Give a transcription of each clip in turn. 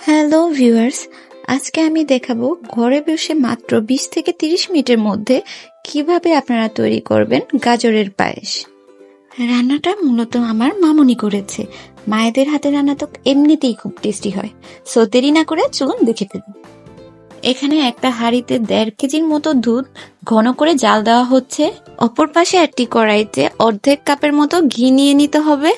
Hello viewers, আজকে আমি দেখাবো ঘরে বসে মাত্র বিশ থেকে তিরিশ মিনিটের মধ্যে কীভাবে আপনারা তৈরি করবেন গাজরের পায়েস। রান্নাটা মূলত আমার মামুনি করেছে। মায়েদের হাতে রান্না তো এমনিতেই খুব টেস্টি হয়। সো দেরি না করে চলুন দেখে ফেলুন এখানে একটা হাঁড়িতে দেড় কেজির মতো দুধ ঘন করে জাল দেওয়া হচ্ছে। অপর পাশে একটি কড়াইতে অর্ধেক কাপের মতো ঘি নিয়ে নিতে হবে।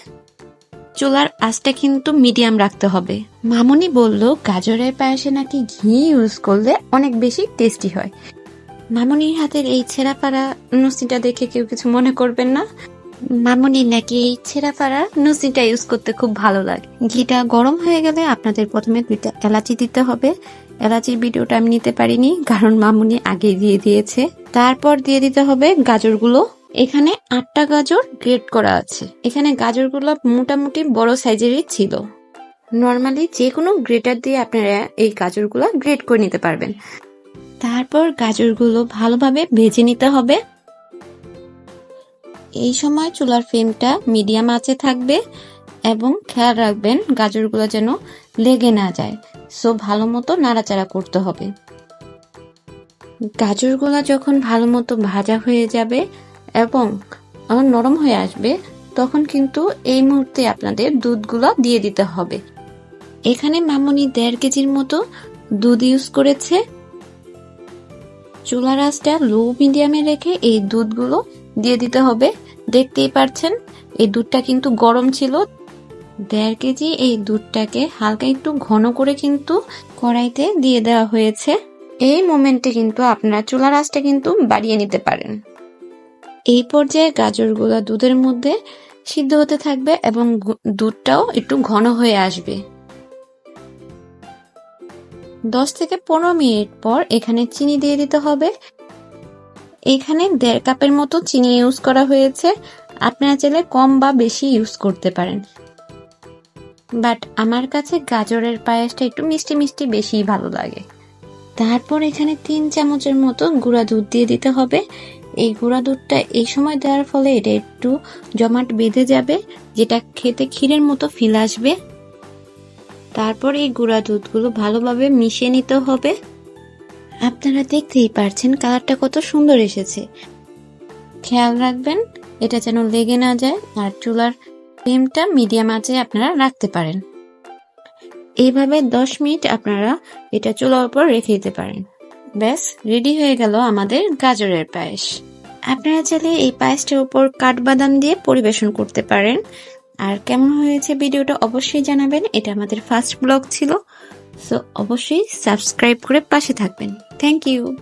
চুলার আঁচটা কিন্তু মিডিয়াম রাখতে হবে। মামুনি বলল, গাজরের পায়েসে নাকি ঘি ইউজ করলে অনেক বেশি টেস্টি হয়। মামুনির হাতের এই ছেঁড়াপাড়া নুসিটা দেখে কেউ কিছু মনে করবেন না। মামুনি নাকি এই ছেঁড়াপাড়া নুসিটা ইউজ করতে খুব ভালো লাগে। ঘিটা গরম হয়ে গেলে আপনাদের প্রথমে দুইটা এলাচি দিতে হবে। এলাচির ভিডিওটা আমি নিতে পারিনি, কারণ মামুনি আগে দিয়ে দিয়েছে। তারপর দিয়ে দিতে হবে গাজরগুলো। এখানে আটটা গাজর গ্রেট করা আছে। এখানে গাজরগুলো মোটামুটি বড় সাইজেরই ছিল। নর্মালি যে কোনো গ্রেটার দিয়ে আপনারা এই গাজরগুলো গ্রেট করে নিতে পারবেন। তারপর গাজরগুলো ভালোভাবে ভেজে নিতে হবে। এই সময় চুলার ফ্লেমটা মিডিয়াম আঁচে থাকবে এবং খেয়াল রাখবেন গাজরগুলো যেন লেগে না যায়। সো ভালো মতো নাড়াচাড়া করতে হবে। গাজরগুলো যখন ভালো মতো ভাজা হয়ে যাবে এবং নরম হয়ে আসবে, তখন কিন্তু এই মুহূর্তে আপনাদের দুধগুলো দিয়ে দিতে হবে। এখানে মামনি দেড় কেজির মতো দুধ ইউজ করেছে। চুলার আঁচটা লো মিডিয়ামে রেখে এই দুধগুলো দিয়ে দিতে হবে। দেখতেই পারছেন, এই দুধটা কিন্তু গরম ছিল। দেড় কেজি এই দুধটাকে হালকা একটু ঘন করে কিন্তু কড়াইতে দিয়ে দেওয়া হয়েছে। এই মোমেন্টে কিন্তু আপনারা চুলার আঁচটা কিন্তু বাড়িয়ে নিতে পারেন। এই পর্যায়ে গাজরগুলো দুধের মধ্যে সিদ্ধ হতে থাকবে এবং দুধটাও একটু ঘন হয়ে আসবে। দশ থেকে পনেরো মিনিট পর এখানে চিনি দিয়ে দিতে হবে। এখানে দেড় কাপের মতো চিনি ইউজ করা হয়েছে। আপনারা চাইলে কম বা বেশি ইউজ করতে পারেন। বাট আমার কাছে গাজরের পায়েসটা একটু মিষ্টি মিষ্টি বেশি ভালো লাগে। তারপর এখানে তিন চামচের মতো গুঁড়া দুধ দিয়ে দিতে হবে। এই গুঁড়া দুধটা এই সময় দেওয়ার ফলে এটা একটু জমাট বেঁধে যাবে, যেটা খেতে ক্ষীরের মতো ফিল আসবে। তারপর এই গুঁড়া দুধগুলো ভালোভাবে মিশিয়ে নিতে হবে। আপনারা দেখতেই পারছেন কালারটা কত সুন্দর এসেছে। খেয়াল রাখবেন, এটা যেন লেগে না যায় আর চুলার ফ্লেমটা মিডিয়াম আঁচে আপনারা রাখতে পারেন। এইভাবে দশ মিনিট আপনারা এটা চুলার উপর রেখে দিতে পারেন। ব্যাস রেডি হয়ে গেল আমাদের গাজরের পায়েস। আপনারা চাইলে এই পায়েসটার উপর কাঠবাদাম দিয়ে পরিবেশন করতে পারেন। আর কেমন হয়েছে ভিডিওটা অবশ্যই জানাবেন। এটা আমাদের ফার্স্ট ব্লগ ছিল। সো, অবশ্যই সাবস্ক্রাইব করে পাশে থাকবেন। Thank you.